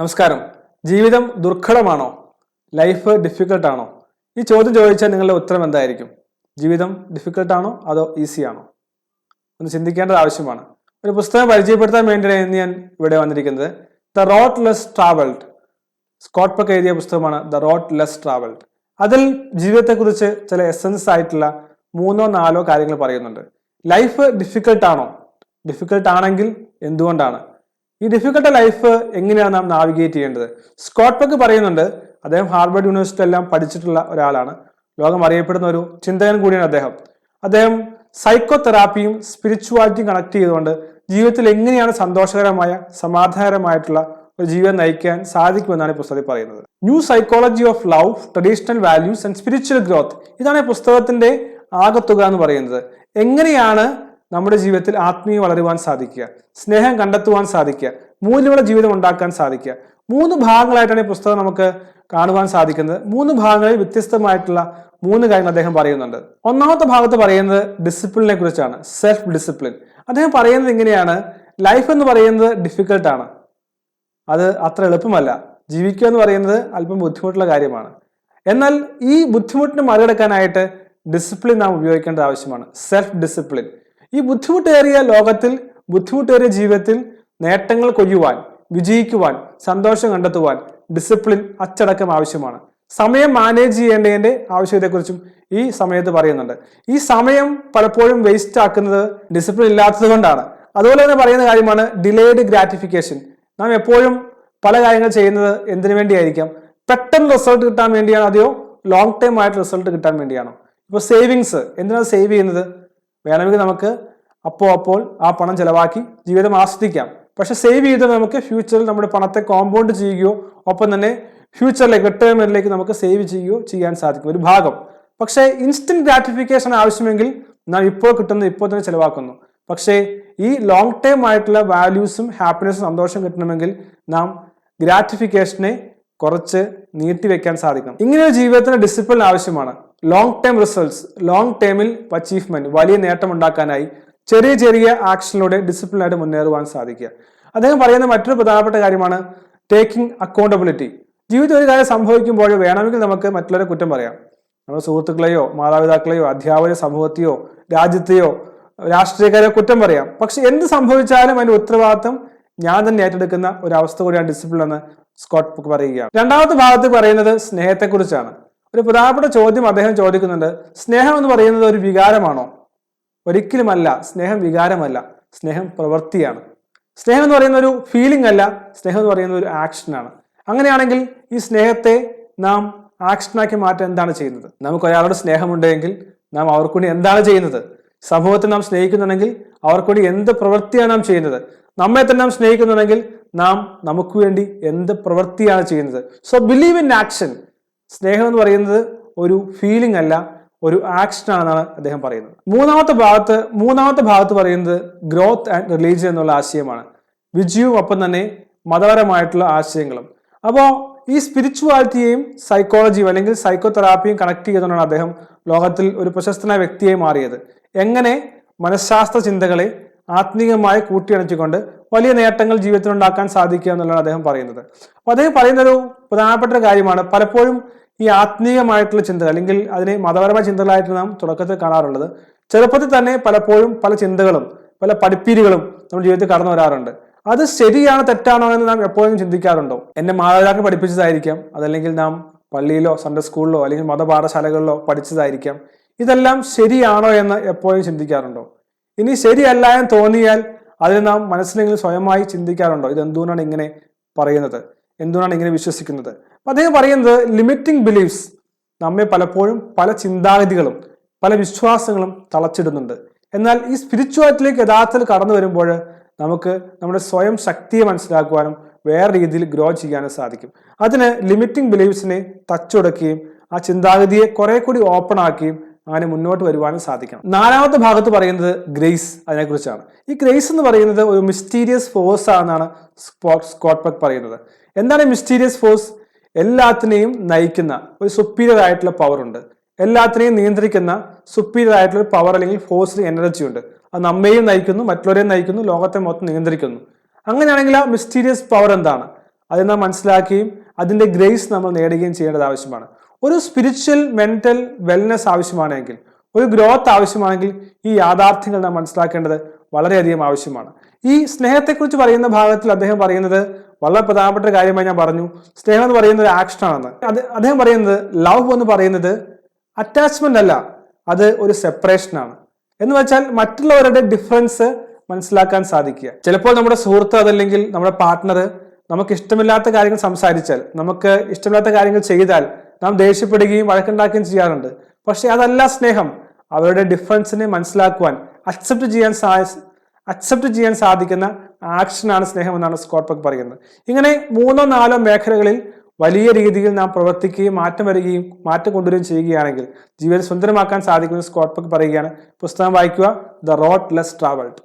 നമസ്കാരം. ജീവിതം ദുർഘടമാണോ? ലൈഫ് ഡിഫിക്കൽട്ടാണോ? ഈ ചോദ്യം ചോദിച്ചാൽ നിങ്ങളുടെ ഉത്തരം എന്തായിരിക്കും? ജീവിതം ഡിഫിക്കൽട്ടാണോ അതോ ഈസി ആണോ ഒന്ന് ചിന്തിക്കേണ്ടത് ആവശ്യമാണ്. ഒരു പുസ്തകം പരിചയപ്പെടുത്താൻ വേണ്ടിയാണ് ഞാൻ ഇവിടെ വന്നിരിക്കുന്നത്. The road less travelled Scott Peck എഴുതിയ പുസ്തകമാണ് ദ റോഡ് ലെസ് ട്രാവൽഡ് അതിൽ ജീവിതത്തെക്കുറിച്ച് ചില എസൻസ് ആയിട്ടുള്ള മൂന്നോ നാലോ കാര്യങ്ങൾ പറയുന്നുണ്ട്. ലൈഫ് ഡിഫിക്കൽട്ടാണോ ഡിഫിക്കൽട്ട് ആണെങ്കിൽ എന്തുകൊണ്ടാണ്? ഈ ഡിഫിക്കൽട്ട് ലൈഫ് എങ്ങനെയാണ് നാം നാവിഗേറ്റ് ചെയ്യേണ്ടത്? സ്കോട്ട് പെക്ക് പറയുന്നുണ്ട് അദ്ദേഹം ഹാർവർഡ് യൂണിവേഴ്സിറ്റി എല്ലാം പഠിച്ചിട്ടുള്ള ഒരാളാണ്. ലോകം അറിയപ്പെടുന്ന ഒരു ചിന്തകൻ കൂടിയാണ് അദ്ദേഹം. അദ്ദേഹം സൈക്കോ തെറാപ്പിയും സ്പിരിച്വാലിറ്റിയും കണക്ട് ചെയ്തുകൊണ്ട് ജീവിതത്തിൽ എങ്ങനെയാണ് സന്തോഷകരമായ സമാധാനകരമായിട്ടുള്ള ഒരു ജീവിതം നയിക്കാൻ സാധിക്കുമെന്നാണ് ഈ പുസ്തകത്തിൽ പറയുന്നത്. New psychology of love traditional values and spiritual growth ഇതാണ് ഈ പുസ്തകത്തിന്റെ ആകത്തുക എന്ന് പറയുന്നത്. എങ്ങനെയാണ് നമ്മുടെ ജീവിതത്തിൽ ആത്മീയ വളരുവാൻ സാധിക്കുക സ്നേഹം കണ്ടെത്തുവാൻ സാധിക്കുക മൂല്യമുള്ള ജീവിതം ഉണ്ടാക്കാൻ സാധിക്കുക. മൂന്ന് ഭാഗങ്ങളായിട്ടാണ് ഈ പുസ്തകം നമുക്ക് കാണുവാൻ സാധിക്കുന്നത്. മൂന്ന് ഭാഗങ്ങളിൽ വ്യത്യസ്തമായിട്ടുള്ള മൂന്ന് കാര്യങ്ങൾ അദ്ദേഹം പറയുന്നുണ്ട്. ഒന്നാമത്തെ ഭാഗത്ത് പറയുന്നത് ഡിസിപ്ലിനെ കുറിച്ചാണ് സെൽഫ് ഡിസിപ്ലിൻ അദ്ദേഹം പറയുന്നത് ഇങ്ങനെയാണ് ലൈഫ് എന്ന് പറയുന്നത് ഡിഫിക്കൽട്ടാണ് അത് അത്ര എളുപ്പമല്ല. ജീവിക്കുക എന്ന് പറയുന്നത് അല്പം ബുദ്ധിമുട്ടുള്ള കാര്യമാണ്. എന്നാൽ ഈ ബുദ്ധിമുട്ടിനെ മറികടക്കാനായിട്ട് ഡിസിപ്ലിൻ നാം ഉപയോഗിക്കേണ്ടത് ആവശ്യമാണ് സെൽഫ് ഡിസിപ്ലിൻ ഈ ബുദ്ധിമുട്ടേറിയ ലോകത്തിൽ ബുദ്ധിമുട്ടേറിയ ജീവിതത്തിൽ നേട്ടങ്ങൾ കൊയ്യുവാൻ വിജയിക്കുവാൻ സന്തോഷം കണ്ടെത്തുവാൻ ഡിസിപ്ലിൻ അച്ചടക്കം ആവശ്യമാണ്. സമയം മാനേജ് ചെയ്യേണ്ടതിന്റെ ആവശ്യത്തെക്കുറിച്ചും ഈ സമയത്ത് പറയുന്നുണ്ട്. ഈ സമയം പലപ്പോഴും വേസ്റ്റ് ആക്കുന്നത് ഡിസിപ്ലിൻ ഇല്ലാത്തത് കൊണ്ടാണ്. അതുപോലെ തന്നെ പറയുന്ന കാര്യമാണ് ഡിലേഡ് ഗ്രാറ്റിഫിക്കേഷൻ നാം എപ്പോഴും പല കാര്യങ്ങൾ ചെയ്യുന്നത് എന്തിനു വേണ്ടിയായിരിക്കാം? പെട്ടെന്ന് റിസൾട്ട് കിട്ടാൻ വേണ്ടിയാണോ? അതെയോ ലോങ് ടൈം ആയിട്ട് റിസൾട്ട് കിട്ടാൻ വേണ്ടിയാണോ? ഇപ്പോൾ സേവിങ്സ് എന്തിനാണ് സേവ് ചെയ്യുന്നത്? വേണമെങ്കിൽ നമുക്ക് അപ്പോൾ അപ്പോൾ ആ പണം ചെലവാക്കി ജീവിതം ആസ്വദിക്കാം. പക്ഷെ സേവ് ചെയ്ത് നമുക്ക് ഫ്യൂച്ചറിൽ നമ്മുടെ പണത്തെ കോമ്പൗണ്ട് ചെയ്യുകയോ ഒപ്പം തന്നെ ഫ്യൂച്ചറിലേക്ക് റിട്ടയർമെന്റിലേക്ക് നമുക്ക് സേവ് ചെയ്യുകയോ ചെയ്യാൻ സാധിക്കും. ഒരു ഭാഗം. പക്ഷേ ഇൻസ്റ്റന്റ് ഗ്രാറ്റിഫിക്കേഷൻ ആവശ്യമെങ്കിൽ നാം ഇപ്പോൾ കിട്ടുന്നത് ഇപ്പോൾ തന്നെ ചെലവാക്കുന്നു. പക്ഷേ ഈ ലോങ് ടേം ആയിട്ടുള്ള വാല്യൂസും ഹാപ്പിനെസ്സും സന്തോഷം കിട്ടണമെങ്കിൽ നാം ഗ്രാറ്റിഫിക്കേഷനെ കുറച്ച് നീട്ടിവെക്കാൻ സാധിക്കണം. ഇങ്ങനെ ഒരു ജീവിതത്തിന് ഡിസിപ്ലിൻ ആവശ്യമാണ്. ലോങ് ടേം റിസൾട്ട്സ് ലോങ് ടേമിൽ അച്ചീവ്മെന്റ് വലിയ നേട്ടം ഉണ്ടാക്കാനായി ചെറിയ ചെറിയ ആക്ഷനിലൂടെ ഡിസിപ്ലിനായിട്ട് മുന്നേറുവാൻ സാധിക്കുക. അദ്ദേഹം പറയുന്ന മറ്റൊരു പ്രധാനപ്പെട്ട കാര്യമാണ് ടേക്കിംഗ് അക്കൗണ്ടബിലിറ്റി ജീവിതത്തിൽ ഒരു കാര്യം സംഭവിക്കുമ്പോൾ വേണമെങ്കിൽ നമുക്ക് മറ്റുള്ളവരെ കുറ്റം പറയാം. നമ്മുടെ സുഹൃത്തുക്കളെയോ മാതാപിതാക്കളെയോ അധ്യാപക സമൂഹത്തെയോ രാജ്യത്തെയോ രാഷ്ട്രീയക്കാരെയോ കുറ്റം പറയാം. പക്ഷെ എന്ത് സംഭവിച്ചാലും അതിന്റെ ഉത്തരവാദിത്തം ഞാൻ തന്നെ ഏറ്റെടുക്കുന്ന ഒരു അവസ്ഥ കൂടിയാണ് ഡിസിപ്ലിൻ എന്ന് സ്കോട്ട് പറയുകയാണ്. രണ്ടാമത്തെ ഭാഗത്ത് പറയുന്നത് സ്നേഹത്തെക്കുറിച്ചാണ്. ഒരു പ്രധാനപ്പെട്ട ചോദ്യം അദ്ദേഹം ചോദിക്കുന്നുണ്ട്. സ്നേഹം എന്ന് പറയുന്നത് ഒരു വികാരമാണോ? ഒരിക്കലുമല്ല. സ്നേഹം വികാരമല്ല. സ്നേഹം പ്രവൃത്തിയാണ്. സ്നേഹം എന്ന് പറയുന്ന ഒരു ഫീലിംഗ് അല്ല. സ്നേഹം എന്ന് പറയുന്ന ഒരു ആക്ഷനാണ് അങ്ങനെയാണെങ്കിൽ ഈ സ്നേഹത്തെ നാം ആക്ഷനാക്കി മാറ്റാൻ എന്താണ് ചെയ്യുന്നത്? നമുക്ക് ഒരാളോട് സ്നേഹമുണ്ടെങ്കിൽ നാം അവർക്ക് വേണ്ടി എന്താണ് ചെയ്യുന്നത്? സമൂഹത്തെ നാം സ്നേഹിക്കുന്നുണ്ടെങ്കിൽ അവർക്ക് വേണ്ടി എന്ത് പ്രവൃത്തിയാണ് നാം ചെയ്യുന്നത്? നമ്മെ തന്നെ നാം സ്നേഹിക്കുന്നുണ്ടെങ്കിൽ നാം നമുക്ക് വേണ്ടി എന്ത് പ്രവൃത്തിയാണ് ചെയ്യുന്നത്? സോ ബിലീവ് ഇൻ ആക്ഷൻ സ്നേഹം എന്ന് പറയുന്നത് ഒരു ഫീലിംഗ് അല്ല ഒരു ആക്ഷൻ ആണെന്നാണ് അദ്ദേഹം പറയുന്നത്. മൂന്നാമത്തെ ഭാഗത്ത് മൂന്നാമത്തെ ഭാഗത്ത് പറയുന്നത് ഗ്രോത്ത് ആൻഡ് റിലീജിയൻ എന്നുള്ള ആശയമാണ്. വിജയവും ഒപ്പം തന്നെ മതപരമായിട്ടുള്ള ആശയങ്ങളും. അപ്പോൾ ഈ സ്പിരിച്വാലിറ്റിയെയും സൈക്കോളജിയും അല്ലെങ്കിൽ സൈക്കോ തെറാപ്പിയും കണക്ട് ചെയ്തുകൊണ്ടാണ് അദ്ദേഹം ലോകത്തിൽ ഒരു പ്രശസ്തനായ വ്യക്തിയായി മാറിയത്. എങ്ങനെ മനഃശാസ്ത്ര ചിന്തകളെ ആത്മീയമായി കൂട്ടിയണച്ചുകൊണ്ട് വലിയ നേട്ടങ്ങൾ ജീവിതത്തിൽ ഉണ്ടാക്കാൻ സാധിക്കുക എന്നുള്ളതാണ് അദ്ദേഹം പറയുന്നത്. അപ്പൊ അദ്ദേഹം പറയുന്ന ഒരു പ്രധാനപ്പെട്ട കാര്യമാണ് പലപ്പോഴും ഈ ആത്മീയമായിട്ടുള്ള ചിന്തകൾ അല്ലെങ്കിൽ അതിനെ മതപരമായ ചിന്തകളായിട്ട് നാം തുടക്കത്തിൽ കാണാറുള്ളത്. ചെറുപ്പത്തിൽ തന്നെ പലപ്പോഴും പല ചിന്തകളും പല പഠിപ്പീരുകളും നമ്മുടെ ജീവിതത്തിൽ കടന്നു വരാറുണ്ട്. അത് ശരിയാണോ തെറ്റാണോ എന്ന് നാം എപ്പോഴും ചിന്തിക്കാറുണ്ടോ? എന്നെ മാതാപിതാക്കൾ പഠിപ്പിച്ചതായിരിക്കാം അതല്ലെങ്കിൽ നാം പള്ളിയിലോ സൺഡേ സ്കൂളിലോ അല്ലെങ്കിൽ മതപാഠശാലകളിലോ പഠിച്ചതായിരിക്കാം. ഇതെല്ലാം ശരിയാണോ എന്ന് എപ്പോഴും ചിന്തിക്കാറുണ്ടോ? ഇനി ശരിയല്ല എന്ന് തോന്നിയാൽ അതിന് നാം മനസ്സിലെങ്കിലും സ്വയമായി ചിന്തിക്കാറുണ്ടോ? ഇത് എന്തുകൊണ്ടാണ് ഇങ്ങനെ പറയുന്നത്? എന്തുകൊണ്ടാണ് ഇങ്ങനെ വിശ്വസിക്കുന്നത്? അപ്പൊ അദ്ദേഹം പറയുന്നത് ലിമിറ്റിംഗ് ബിലീഫ്സ് നമ്മെ പലപ്പോഴും പല ചിന്താഗതികളും പല വിശ്വാസങ്ങളും തളച്ചിടുന്നുണ്ട്. എന്നാൽ ഈ സ്പിരിച്വാലിറ്റിയിലേക്ക് യഥാർത്ഥത്തിൽ കടന്നു വരുമ്പോൾ നമുക്ക് നമ്മുടെ സ്വയം ശക്തിയെ മനസ്സിലാക്കുവാനും വേറെ രീതിയിൽ ഗ്രോ ചെയ്യാനും സാധിക്കും. അതിന് ലിമിറ്റിംഗ് ബിലീഫ്സിനെ തച്ചുടക്കുകയും ആ ചിന്താഗതിയെ കുറെ കൂടി ഓപ്പൺ ആക്കുകയും അങ്ങനെ മുന്നോട്ട് വരുവാനും സാധിക്കണം. നാലാമത്തെ ഭാഗത്ത് പറയുന്നത് ഗ്രേസ് അതിനെക്കുറിച്ചാണ്. ഈ ഗ്രേസ് എന്ന് പറയുന്നത് ഒരു മിസ്റ്റീരിയസ് ഫോഴ്സ് ആണെന്നാണ് സ്കോട്ട് പറയുന്നത്. എന്താണ് മിസ്റ്റീരിയസ് ഫോഴ്സ് എല്ലാത്തിനെയും നയിക്കുന്ന ഒരു സുപ്പീരിയർ ആയിട്ടുള്ള പവർ ഉണ്ട്. എല്ലാത്തിനെയും നിയന്ത്രിക്കുന്ന സുപ്പീരിയർ ആയിട്ടുള്ള പവർ അല്ലെങ്കിൽ ഫോഴ്സ് എനർജി ഉണ്ട്. അത് നമ്മയും നയിക്കുന്നു മറ്റുള്ളവരെയും നയിക്കുന്നു ലോകത്തെ മൊത്തം നിയന്ത്രിക്കുന്നു. അങ്ങനെയാണെങ്കിൽ ആ മിസ്റ്റീരിയസ് പവർ എന്താണ്? അത് നാം മനസ്സിലാക്കുകയും അതിന്റെ ഗ്രേസ് നമ്മൾ നേടുകയും ചെയ്യേണ്ടത് ആവശ്യമാണ്. ഒരു സ്പിരിച്വൽ മെന്റൽ വെൽനെസ് ആവശ്യമാണെങ്കിൽ ഒരു ഗ്രോത്ത് ആവശ്യമാണെങ്കിൽ ഈ യാഥാർത്ഥ്യങ്ങൾ നാം മനസ്സിലാക്കേണ്ടത് വളരെയധികം ആവശ്യമാണ്. ഈ സ്നേഹത്തെക്കുറിച്ച് പറയുന്ന ഭാഗത്തിൽ അദ്ദേഹം പറയുന്നത് വളരെ പ്രധാനപ്പെട്ട കാര്യമായി ഞാൻ പറഞ്ഞു. സ്നേഹം എന്ന് പറയുന്നത് ഒരു ആക്ഷൻ ആണെന്ന് അത് അദ്ദേഹം പറയുന്നത് ലവ് എന്ന് പറയുന്നത് അറ്റാച്ച്മെന്റ് അല്ല അത് ഒരു സെപ്പറേഷൻ ആണ്. എന്ന് വെച്ചാൽ മറ്റുള്ളവരുടെ ഡിഫറൻസ് മനസ്സിലാക്കാൻ സാധിക്കുക. ചിലപ്പോൾ നമ്മുടെ സുഹൃത്ത് അതല്ലെങ്കിൽ നമ്മുടെ പാർട്ട്ണർ നമുക്ക് ഇഷ്ടമില്ലാത്ത കാര്യങ്ങൾ സംസാരിച്ചാൽ നമുക്ക് ഇഷ്ടമില്ലാത്ത കാര്യങ്ങൾ ചെയ്താൽ നാം ദേഷ്യപ്പെടുകയും വഴക്കുണ്ടാക്കുകയും ചെയ്യാറുണ്ട്. പക്ഷെ അതല്ല സ്നേഹം. അവരുടെ ഡിഫറൻസിനെ മനസ്സിലാക്കുവാൻ അക്സെപ്റ്റ് ചെയ്യാൻ അക്സെപ്റ്റ് ചെയ്യാൻ സാധിക്കുന്ന ആക്ഷനാണ് സ്നേഹം എന്നാണ് സ്കോട്ട് പക്ക് പറയുന്നത്. ഇങ്ങനെ മൂന്നോ നാലോ മേഖലകളിൽ വലിയ രീതിയിൽ നാം പ്രവർത്തിക്കുകയും മാറ്റം വരികയും മാറ്റം കൊണ്ടുവരികയും ചെയ്യുകയാണെങ്കിൽ ജീവിതം സുന്ദരമാക്കാൻ സാധിക്കുമെന്ന് സ്കോട്ട് പക്ക് പറയുകയാണ്. പുസ്തകം വായിക്കുക ദ റോഡ് ലെസ് ട്രാവൽഡ്